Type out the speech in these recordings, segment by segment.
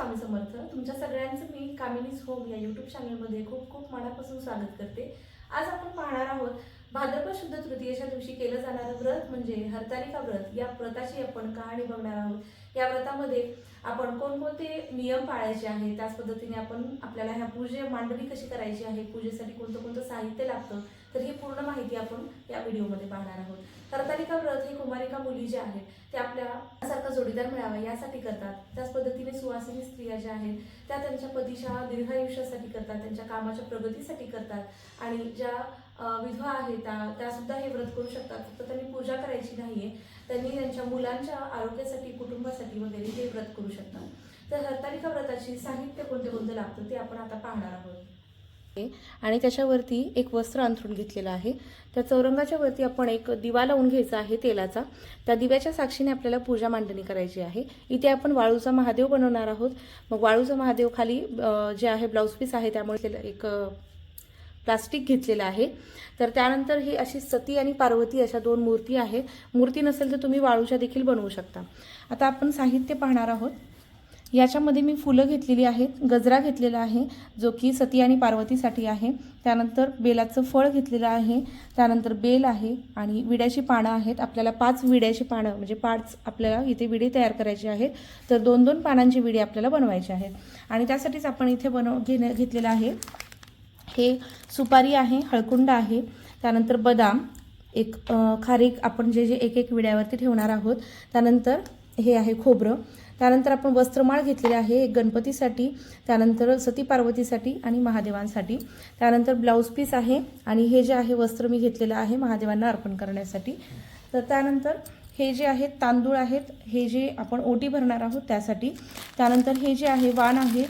स्वामी समर्थ. तुमच्या सगळ्यांचं मी कामिनीज होम या यूट्यूब चॅनलमध्ये खूप खूप मनापासून स्वागत करते. आज आपण पाहणार आहोत भाद्रपद शुद्ध तृतीयेच्या दिवशी केलं जाणारं व्रत म्हणजे हरतालिका व्रत. या व्रताची आपण कहाणी बघणार आहोत. या व्रतामध्ये आपण कोणकोणते नियम पाळायचे आहे त्याच पद्धतीने आपण आपल्याला ह्या पूजे मांडणी कशी करायची आहे पूजेसाठी कोणतं कोणतं साहित्य लागतं तर ही पूर्ण माहिती आपण या व्हिडिओमध्ये पाहणार आहोत. हरतालिका व्रत हे कुमारिका मुली ज्या आहेत ते आपल्या सारखा जोडीदार मिळावा यासाठी करतात. त्याच पद्धतीने सुवासिनी स्त्रिया ज्या आहेत त्या त्यांच्या पतीच्या दीर्घायुष्यासाठी करतात त्यांच्या कामाच्या प्रगतीसाठी करतात. आणि ज्या विधवा आहेत त्या त्यासुद्धा हे व्रत करू शकतात. फक्त त्यांनी पूजा करायची नाहीये त्यांनी त्यांच्या मुलांच्या आरोग्यासाठी कुटुंबासाठी वगैरे हे व्रत करू शकतात. तर हरतालिका व्रताची साहित्य कोणते कोणते लागतं ते आपण आता पाहणार आहोत. आणि त्याच्यावरती एक वस्त्र अंथरून घेतलेलं आहे. त्या चौरंगाच्या वरती आपण एक दिवा लावून घ्यायचा आहे तेलाचा. त्या दिव्याच्या साक्षीने आपल्याला पूजा मांडणी करायची आहे. इथे आपण वाळूचा महादेव बनवणार आहोत. मग वाळूचा महादेव खाली जे आहे ब्लाऊज पीस आहे त्यामुळे त्याला एक प्लास्टिक घेतलेलं आहे. तर त्यानंतर ही अशी सती आणि पार्वती अशा दोन मूर्ती आहेत मूर्ती नसेल तर तुम्ही वाळूच्या देखील बनवू शकता. आता आपण साहित्य पाहणार आहोत. याच्यामध्ये मी फुलं घेतलेली आहेत गजरा घेतलेला आहे जो की सती आणि पार्वतीसाठी आहे. त्यानंतर बेलाचं फळ घेतलेलं आहे त्यानंतर बेल आहे आणि विड्याची पानं आहेत. आपल्याला पाच विड्याची पानं म्हणजे पाच आपल्याला इथे विडे तयार करायचे आहेत. तर दोन दोन पानांची विडे आपल्याला बनवायचे आहेत. आणि त्यासाठीच आपण इथे बनव घेणे घेतलेलं आहे. हे सुपारी आहे हळकुंड आहे. त्यानंतर बदाम एक खारीक आपण जे जे एक एक विड्यावरती ठेवणार आहोत. त्यानंतर हे आहे खोबरं. त्यानंतर आपण वस्त्रमाळ घेतलेले आहे एक गणपतीसाठी त्यानंतर सती पार्वतीसाठी आणि महादेवांसाठी. त्यानंतर ब्लाऊज पीस आहे आणि हे जे आहे वस्त्र मी घेतलेलं आहे महादेवांना अर्पण करण्यासाठी. तर त्यानंतर हे जे आहेत तांदूळ आहेत हे जे आपण ओटी भरणार आहोत त्यासाठी. त्यानंतर हे जे आहे वाण आहे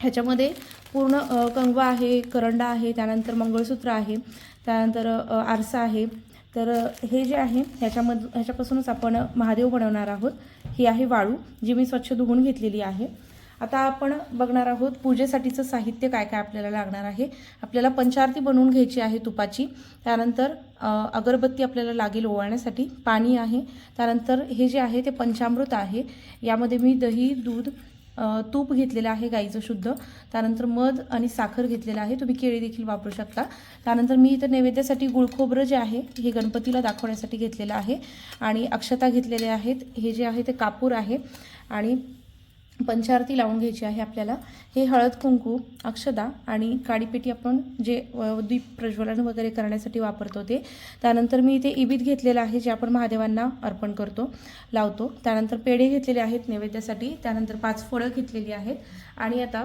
ह्याच्यामध्ये पूर्ण कंगवा आहे करंडा आहे त्यानंतर मंगळसूत्र आहे त्यानंतर आरसा आहे तर हे जे आहे ह्याच्यामध ह्याच्यापासूनच आपण महादेव बनवणार आहोत. ही आहे वाळू जी मी स्वच्छ धुवून घेतलेली आहे. आता आपण बघणार आहोत पूजेसाठीचं साहित्य काय काय आपल्याला लागणार आहे. आपल्याला पंचारती बनवून घ्यायची आहे तुपाची. त्यानंतर अगरबत्ती आपल्याला लागेल ओवाळण्यासाठी. पाणी आहे. त्यानंतर हे जे आहे ते पंचामृत आहे. यामध्ये मी दही दूध तूप घेतलेलं आहे गाईचं शुद्ध. त्यानंतर मध आणि साखर घेतलेलं आहे. तुम्ही केळी देखील वापरू शकता. त्यानंतर मी इथं नैवेद्यासाठी गुळखोबरं जे आहे हे गणपतीला दाखवण्यासाठी घेतलेलं आहे. आणि अक्षता घेतलेले आहेत. हे जे आहे ते कापूर आहे. आणि पंचारती लावून घ्यायची आहे आपल्याला. हे हळद कुंकू अक्षदा आणि काडीपेटी आपण जे दीप प्रज्वलन वगैरे करण्यासाठी वापरतो ते. त्यानंतर मी इथे इबीत घेतलेलं आहे जे आपण महादेवांना अर्पण करतो लावतो. त्यानंतर पेढे घेतलेले आहेत नैवेद्यासाठी. त्यानंतर पाच फळं घेतलेली आहेत. आणि आता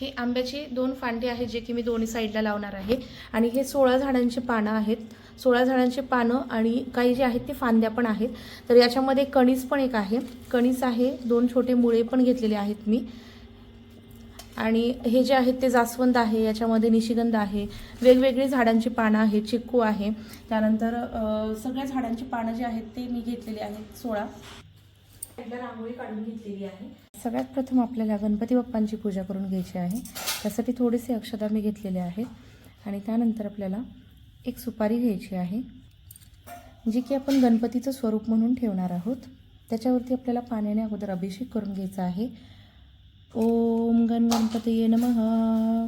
हे आंब्याचे दोन फांदे आहेत जे की मी दोन्ही साईडला लावणार आहे. आणि हे सोळा झाडांची पानं आहेत. सोळा झाडांची पानं आणि काही जे आहेत ते फांद्या पण आहेत. तर याच्यामध्ये कणीस पण एक आहे. कणीस आहे दोन छोटे मुळे पण घेतलेले आहेत मी. आणि हे जे आहेत ते जास्वंद आहे याच्यामध्ये निशिगंध आहे. वेगवेगळी झाडांची पानं आहेत चिक्कू आहे. त्यानंतर सगळ्या झाडांची पानं जे आहेत ते मी घेतलेली आहेत सोळा. एकदा रांगोळी काढून घेतलेली आहे. सगळ्यात प्रथम आपल्याला गणपती बाप्पांची पूजा करून घ्यायची आहे. त्यासाठी थोडेसे अक्षता मी घेतलेले आहेत. आणि त्यानंतर आपल्याला एक सुपारी घ्यायची आहे जी की आपण गणपतीचं स्वरूप म्हणून ठेवणार आहोत. त्याच्यावरती आपल्याला पाण्याने अगोदर अभिषेक करून घ्यायचा आहे. ओम गण गणपतये नमः.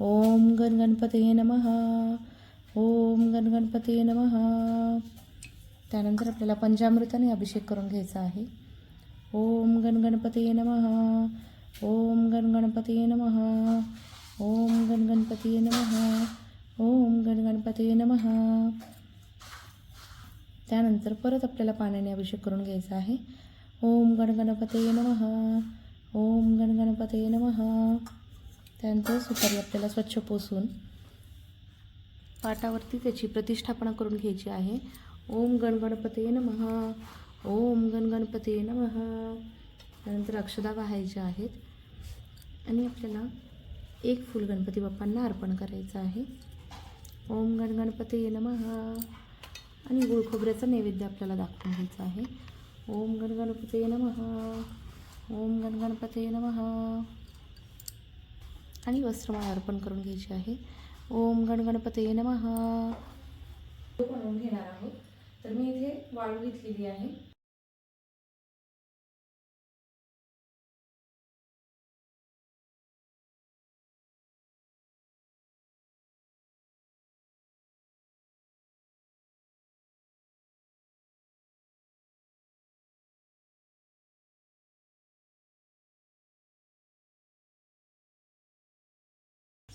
ओम गण गणपतये नमः. ओम गण गणपतये नमः. त्यानंतर आपल्याला पंचामृताने अभिषेक करून घ्यायचा आहे. ओम गण गणपतये नमः. ओम गण गणपतये नमः. ओम गण गणपतये नमः. ओम गणगणपती नमहा नमः. त्यानंतर परत आपल्याला पाण्याने अभिषेक करून घ्यायचा आहे. ओम गण गणपतये नमः. ओम गण गणपतये नमः. त्यानंतर सुपारी आपल्याला स्वच्छ पोसून पाटावरती त्याची प्रतिष्ठापना करून घ्यायची आहे. ओम गण गणपतये नमः. ओम गण गणपतये नमः. त्यानंतर अक्षदा वाहायच्या आहेत. आणि आपल्याला एक फूल गणपती बाप्पांना अर्पण करायचं आहे. ओम गण गणपती नमः. आणि गुळखोबऱ्याचा नैवेद्य आपल्याला दाखवून घ्यायचा आहे. ओम गण गणपते नमः. ओम गण गणपते नमः. आणि वस्त्रमाळ अर्पण करून घ्यायची आहे. ओम गण गणपते नम बनवून घेणार आहोत. तर मी इथे वाळू घेतलेली आहे.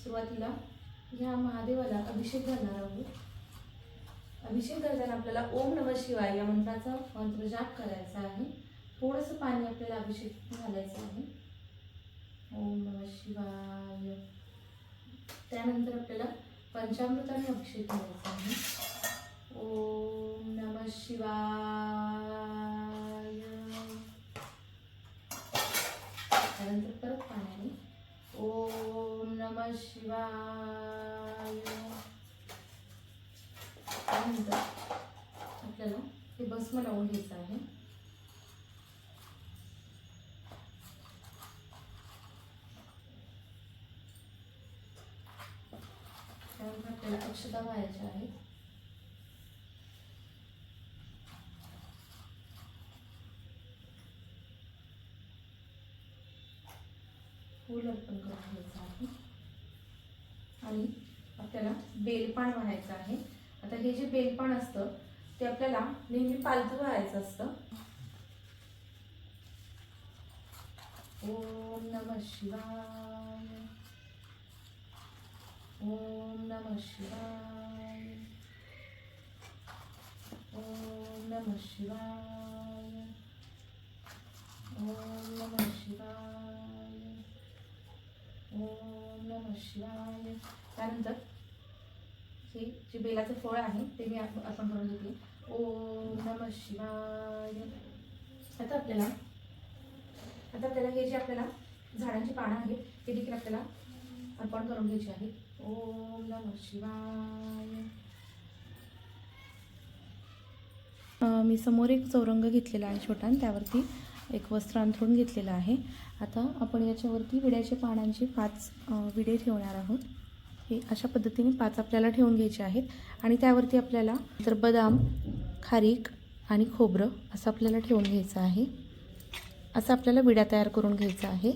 सुरुवातीला ह्या महादेवाला अभिषेक घालणार आहोत. अभिषेक करताना आपल्याला ओम नम शिवाय या मंत्राचा मंत्र जाप करायचा आहे. थोडंसं पाणी आपल्याला अभिषेक घालायचं आहे. ओम नम शिवाय. त्यानंतर आपल्याला पंचामृताने अभिषेक करायचा आहे. ओम नम शिवाय. त्यानंतर परत पाणी ओम नम शिवाय. त्यानंतर आपल्याला हे भस्म लावून घ्यायचं आहे त्यानंतर आपल्याला अक्षता व्हायच्या आहेत फूल अर्पण करून घ्यायचं आहे. आणि आपल्याला बेलपान व्हायचं आहे. आता हे जे बेलपान असतं ते आपल्याला नेहमी पालथं व्हायचं असतं. ओम नम शिवाय. ओम नम शिवाय. ओम नम शिवाय. ओम नम शिवाय. ओम नम शिवाय. त्यानंतर हे जे बेलाचं फळ आहे ते मी आप- अर्पण करून घेते. ओम नम शिवाय. आता आपल्याला आता आपल्याला हे जे आपल्याला झाडांची पानं आहेत ते देखील आपल्याला अर्पण करून घ्यायची आहे ओम नम शिवाय. मी समोर एक चौरंग घेतलेला आहे छोटा आणि त्यावरती एक वस्त्र अंथरून घेतलेलं आहे. आता आपण याच्यावरती विड्याच्या पानांचे पाच विडे ठेवणार आहोत. हे अशा पद्धतीने पाच आपल्याला ठेवून घ्यायचे आहेत. आणि त्यावरती आपल्याला तर बदाम खारीक आणि खोबरं असं आपल्याला ठेवून घ्यायचं आहे. असं आपल्याला विड्या तयार करून घ्यायचं आहे.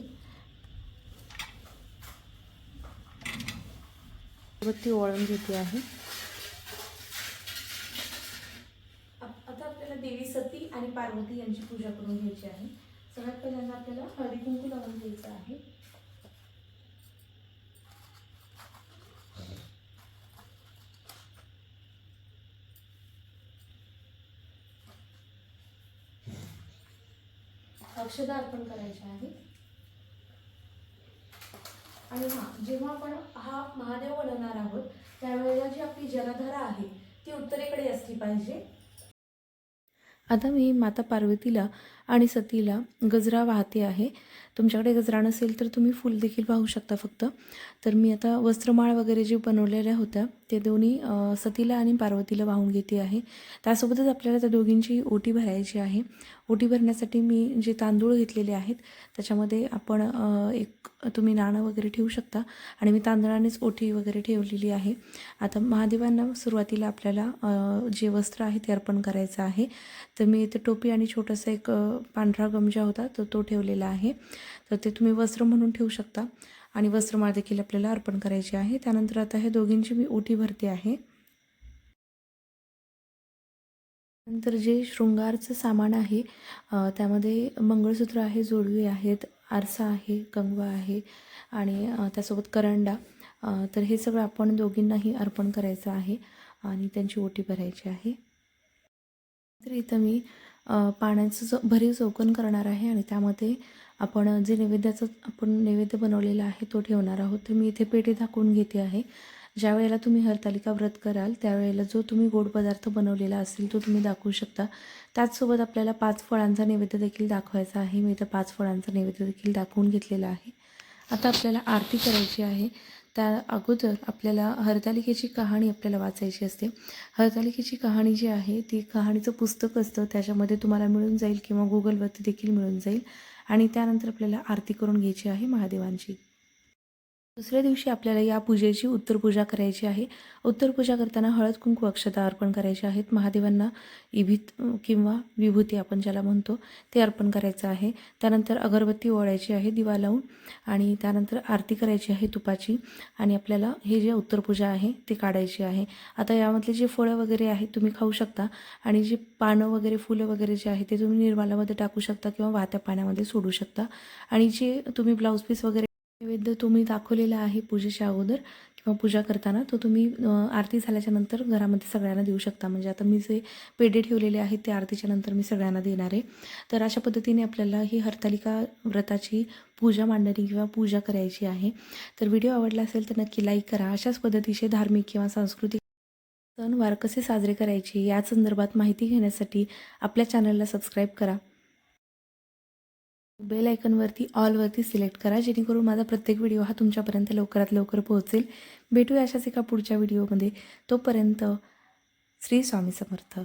ती ओळून घेते आहे. आता आपल्याला देवी सती आणि पार्वती यांची पूजा करून घ्यायची आहे. सगळ्यात पहिल्यांदा आपल्याला हळदी कुंकू लावून घ्यायचं आहे. अक्षदा अर्पण करायचे आहे. आणि हा जेव्हा आपण हा महादेव बनवणार आहोत त्यावेळेला जी आपली जलधारा आहे ती उत्तरेकडे असली पाहिजे. आता मी माता पार्वतीला आणि सतीला गजरा वाहते आहे. तुमच्याकडे गजरा नसेल तर तुम्ही फूल देखील पाहू शकता फक्त. तर मी आता वस्त्रमाळ वगैरे जे बनवलेल्या होत्या ते दोन्ही सतीला आणि पार्वतीला वाहून घेते आहे. त्यासोबतच आपल्याला त्या दोघींची ओटी भरायची आहे. ओटी भरण्यासाठी मी जे तांदूळ घेतलेले आहेत त्याच्यामध्ये आपण एक तुम्ही नाणं वगैरे ठेवू शकता. आणि मी तांदळानेच ओटी वगैरे ठेवलेली आहे. आता महादेवांना सुरुवातीला आपल्याला जे वस्त्र आहे ते अर्पण करायचं आहे. तर मी इथे टोपी आणि छोटंसं एक पांढरा गमजा होता तर तो ठेवलेला आहे. तर ते तुम्ही वस्त्र म्हणून ठेवू शकता. आणि वस्त्रमाळ देखील आपल्याला अर्पण करायची आहे. त्यानंतर आता हे दोघींची मी ओटी भरते आहे. नंतर जे शृंगारचं सामान आहे त्यामध्ये मंगळसूत्र आहे जोडवी आहेत आरसा आहे कंगवा आहे आणि त्यासोबत करंडा. तर हे सगळं आपण दोघींनाही अर्पण करायचं आहे आणि त्यांची ओटी भरायची आहे. तर इथं मी पाण्याचं जो भरीव चौकन करणार आहे आणि त्यामध्ये आपण जे नैवेद्याचं आपण नैवेद्य बनवलेला आहे तो ठेवणार आहोत. तर मी इथे पेटी दाखवून घेते आहे. ज्या वेळेला तुम्ही हरतालिका व्रत कराल त्यावेळेला जो तुम्ही गोड पदार्थ बनवलेला असेल तो तुम्ही दाखवू शकता. त्याचसोबत आपल्याला पाच फळांचा नैवेद्य देखील दाखवायचा आहे. मी इथं पाच फळांचा नैवेद्य देखील दाखवून घेतलेला आहे. आता आपल्याला आरती करायची आहे. त्या अगोदर आपल्याला हरतालिकेची कहाणी आपल्याला वाचायची असते. हरतालिकेची कहाणी जी आहे ती कहाणीचं पुस्तक असतं. त्याच्यामध्ये तुम्हाला मिळून जाईल किंवा गुगलवरती देखील मिळून जाईल. आणि त्यानंतर आपल्याला आरती करून घ्यायची आहे महादेवांची. दुसऱ्या दिवशी आपल्याला या पूजेची उत्तर पूजा करायची आहे. उत्तर पूजा करताना हळद कुंकू अक्षता अर्पण करायचे आहेत. महादेवांना इभित किंवा विभूती आपण ज्याला म्हणतो ते अर्पण करायचं आहे. त्यानंतर अगरबत्ती ओळायची आहे दिवा लावून आणि त्यानंतर आरती करायची आहे तुपाची आणि आपल्याला हे जे उत्तर पूजा आहे ते काढायची आहे. आता यामधले जे फळं वगैरे आहेत तुम्ही खाऊ शकता आणि जे पानं वगैरे फुलं वगैरे जे आहे ते तुम्ही निर्मालामध्ये टाकू शकता किंवा वाहत्या पाण्यामध्ये सोडू शकता. आणि जे तुम्ही ब्लाऊज पीस वगैरे नैवेद्य तुम्ही दाखवलेला आहे पूजेच्या अगोदर किंवा पूजा करताना तो तुम्ही आरती झाल्याच्यानंतर घरामध्ये सगळ्यांना देऊ शकता. म्हणजे आता मी जे पेढे ठेवलेले आहेत ते आरतीच्या नंतर मी सगळ्यांना देणार आहे. तर अशा पद्धतीने आपल्याला ही हरतालिका व्रताची पूजा मांडणी किंवा पूजा करायची आहे. तर व्हिडिओ आवडला असेल तर नक्की लाईक करा. अशाच पद्धतीचे धार्मिक किंवा सांस्कृतिक सणवार कसे साजरे करायचे. या संदर्भात माहिती घेण्यासाठी आपल्या चॅनलला सबस्क्राईब करा. बेल आयकनवरती ऑलवरती सिलेक्ट करा जेणेकरून माझा प्रत्येक व्हिडिओ हा तुमच्यापर्यंत लवकरात लवकर पोहोचेल. भेटूया अशाच एका पुढच्या व्हिडिओमध्ये. तोपर्यंत श्री स्वामी समर्थ.